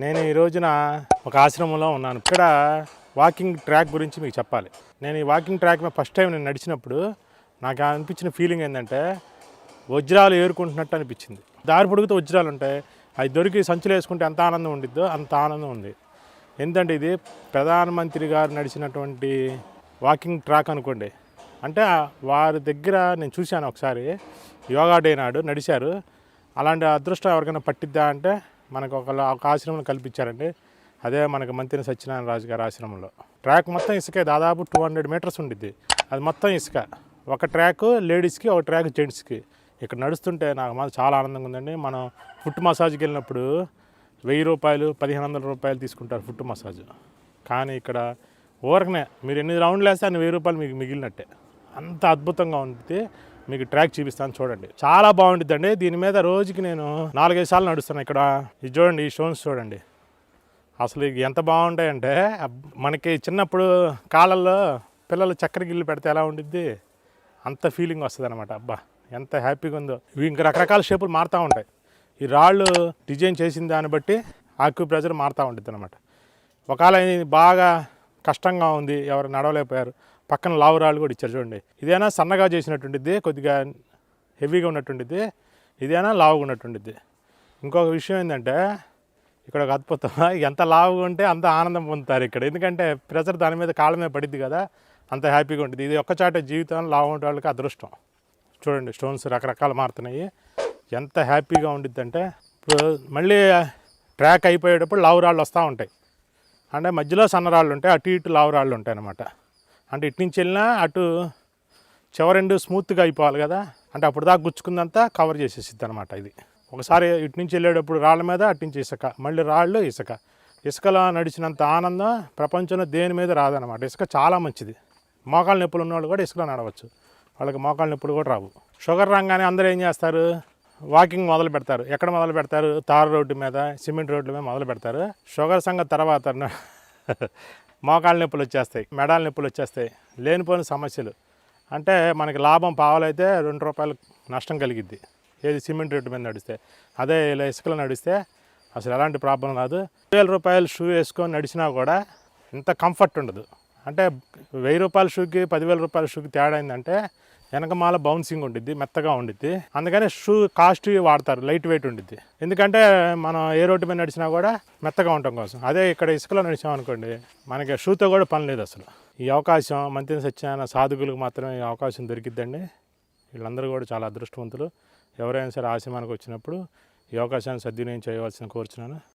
నేను ఈ రోజున ఒక ఆశ్రమంలో ఉన్నాను. ఇక్కడ వాకింగ్ ట్రాక్ గురించి మీకు చెప్పాలి. నేను ఈ వాకింగ్ ట్రాక్ మీద ఫస్ట్ టైం నేను నడిచినప్పుడు నాకు అనిపించిన ఫీలింగ్ ఏంటంటే వజ్రాలు ఏరుకుంటున్నట్టు అనిపించింది. దారి పొడుగుతూ వజ్రాలు ఉంటాయి. అవి దొరికి సంచులు వేసుకుంటే ఎంత ఆనందం ఉండిద్దో అంత ఆనందం ఉంది. ఎందుకంటే ఇది ప్రధానమంత్రి గారు నడిచినటువంటి వాకింగ్ ట్రాక్ అనుకోండి. అంటే వారి దగ్గర నేను చూశాను ఒకసారి. యోగా డే నాడు నడిచారు. అలాంటి అదృష్టం ఎవరికైనా పట్టిద్దా అంటే మనకు ఒక ఒక ఆశ్రమం కల్పించారండి. అదే మనకు మంత్రి సత్యనారాయణ రాజు గారి ఆశ్రమంలో. ట్రాక్ మొత్తం ఇసుకే దాదాపు టూ హండ్రెడ్ మీటర్స్ ఉండిద్ది. అది మొత్తం ఇసుక. ఒక ట్రాక్ లేడీస్కి ఒక ట్రాక్ జెంట్స్కి. ఇక్కడ నడుస్తుంటే నాకు మాత్రం చాలా ఆనందంగా ఉందండి. మనం ఫుట్ మసాజ్కి వెళ్ళినప్పుడు వెయ్యి రూపాయలు పదిహేను వందల రూపాయలు తీసుకుంటారు ఫుట్ మసాజ్. కానీ ఇక్కడ ఊరకనే. మీరు ఎన్ని రౌండ్లు వేస్తే అన్ని వెయ్యి రూపాయలు మీకు మిగిలినట్టే. అంత అద్భుతంగా ఉంటుంది మీకు ట్రాక్ చూపిస్తాను చూడండి. చాలా బాగుంటుందండి దీని మీద రోజుకి నేను నాలుగైదు సార్లు నడుస్తాను ఇక్కడ. ఇది చూడండి ఈ స్టోన్స్ చూడండి. అసలు ఎంత బాగుంటాయంటే మనకి చిన్నప్పుడు కాళ్ళల్లో పిల్లలు చక్కెర గిల్లు పెడితే ఎలా ఉండిద్ది? అంత ఫీలింగ్ వస్తుంది అనమాట అబ్బా ఎంత హ్యాపీగా ఉందో. ఇవి ఇంకా రకరకాల షేపులు మారుతూ ఉంటాయి. ఈ రాళ్ళు డిజైన్ చేసిన దాన్ని బట్టి ఆక్యూ ప్రెజర్ మారుతూ ఉంటుంది అనమాట ఒకవేళ బాగా కష్టంగా ఉంది ఎవరు నడవలేకపోయారు. పక్కన లావురాళ్ళు కూడా ఇచ్చారు చూడండి. ఇదేనా సన్నగా చేసినటువంటిది కొద్దిగా హెవీగా ఉన్నటువంటిది ఇదైనా లావుగా ఉన్నటువంటిది ఇంకొక విషయం ఏంటంటే ఇక్కడ ఒక అద్భుతం ఎంత లావుగా ఉంటే అంత ఆనందం పొందుతారు ఇక్కడ. ఎందుకంటే ప్రెజర్ దాని మీద కాళ్ళ మీద పడిద్ది కదా అంత హ్యాపీగా ఉంటుంది ఇది ఒక్కచాట జీవితంలో లావు ఉండే వాళ్ళకి అదృష్టం. చూడండి స్టోన్స్ రకరకాలు మారుతున్నాయి. ఎంత హ్యాపీగా ఉండిద్ది అంటే ఇప్పుడు మళ్ళీ ట్రాక్ అయిపోయేటప్పుడు లావు రాళ్ళు వస్తూ ఉంటాయి. అంటే మధ్యలో సన్నరాళ్ళు ఉంటాయి అటు ఇటు లావు రాళ్ళు ఉంటాయి అన్నమాట అంటే ఇటు నుంచి వెళ్ళినా అటు చివరెండు స్మూత్గా అయిపోవాలి కదా అంటే అప్పుడు దాకా గుచ్చుకుందంతా కవర్ చేసేసిద్ది అనమాట ఇది. ఒకసారి ఇటు నుంచి వెళ్ళేటప్పుడు రాళ్ళ మీద అటు నుంచి ఇసుక మళ్ళీ రాళ్ళు ఇసుక. ఇసుకలో నడిచినంత ఆనందం ప్రపంచంలో దేని మీద రాదనమాట ఇసుక చాలా మంచిది. మోకాళ్ళ నొప్పులు ఉన్నవాళ్ళు కూడా ఇసుకలో నడవచ్చు. వాళ్ళకి మోకాళ్ళ నొప్పులు కూడా రావు. షుగర్ రాగానే అందరూ ఏం చేస్తారు? వాకింగ్ మొదలు పెడతారు. ఎక్కడ మొదలు పెడతారు? తారు రోడ్డు మీద సిమెంట్ రోడ్ల మీద మొదలు పెడతారు. షుగర్ సంగతి తర్వాత మోకాళ్ళ నొప్పులు వచ్చేస్తాయి మెడాల నొప్పులు వచ్చేస్తాయి లేనిపోయిన సమస్యలు. అంటే మనకి లాభం పావాలైతే రెండు రూపాయలు నష్టం కలిగిద్ది. ఏది సిమెంట్ రోడ్డు మీద నడిస్తే అదే ఇలా ఇసుకలో నడిస్తే అసలు ఎలాంటి ప్రాబ్లం రాదు వేల రూపాయలు షూ వేసుకొని నడిచినా కూడా ఇంత కంఫర్ట్ ఉండదు. అంటే వెయ్యి రూపాయల షూకి పదివేల రూపాయల షూకి తేడా ఏంటంటే వెనకమాల బౌన్సింగ్ ఉండిద్ది మెత్తగా ఉండిద్ది. అందుకనే షూ కాస్ట్ వాడతారు లైట్ వెయిట్ ఉండిద్ది. ఎందుకంటే మనం ఏ రోడ్డు మీద నడిచినా కూడా మెత్తగా ఉండటం కోసం. అదే ఇక్కడ ఇసుకలో నడిచామనుకోండి మనకి షూతో కూడా పని లేదు అసలు. ఈ అవకాశం మంత్రి సత్యనారాయణ సాధకులకు మాత్రమే ఈ అవకాశం దొరికిద్దండి. వీళ్ళందరూ కూడా చాలా అదృష్టవంతులు. ఎవరైనా సరే ఆశ్రమానికి వచ్చినప్పుడు ఈ అవకాశాన్ని సద్వినియోగం చేయవలసిన కోరుచున్నాను.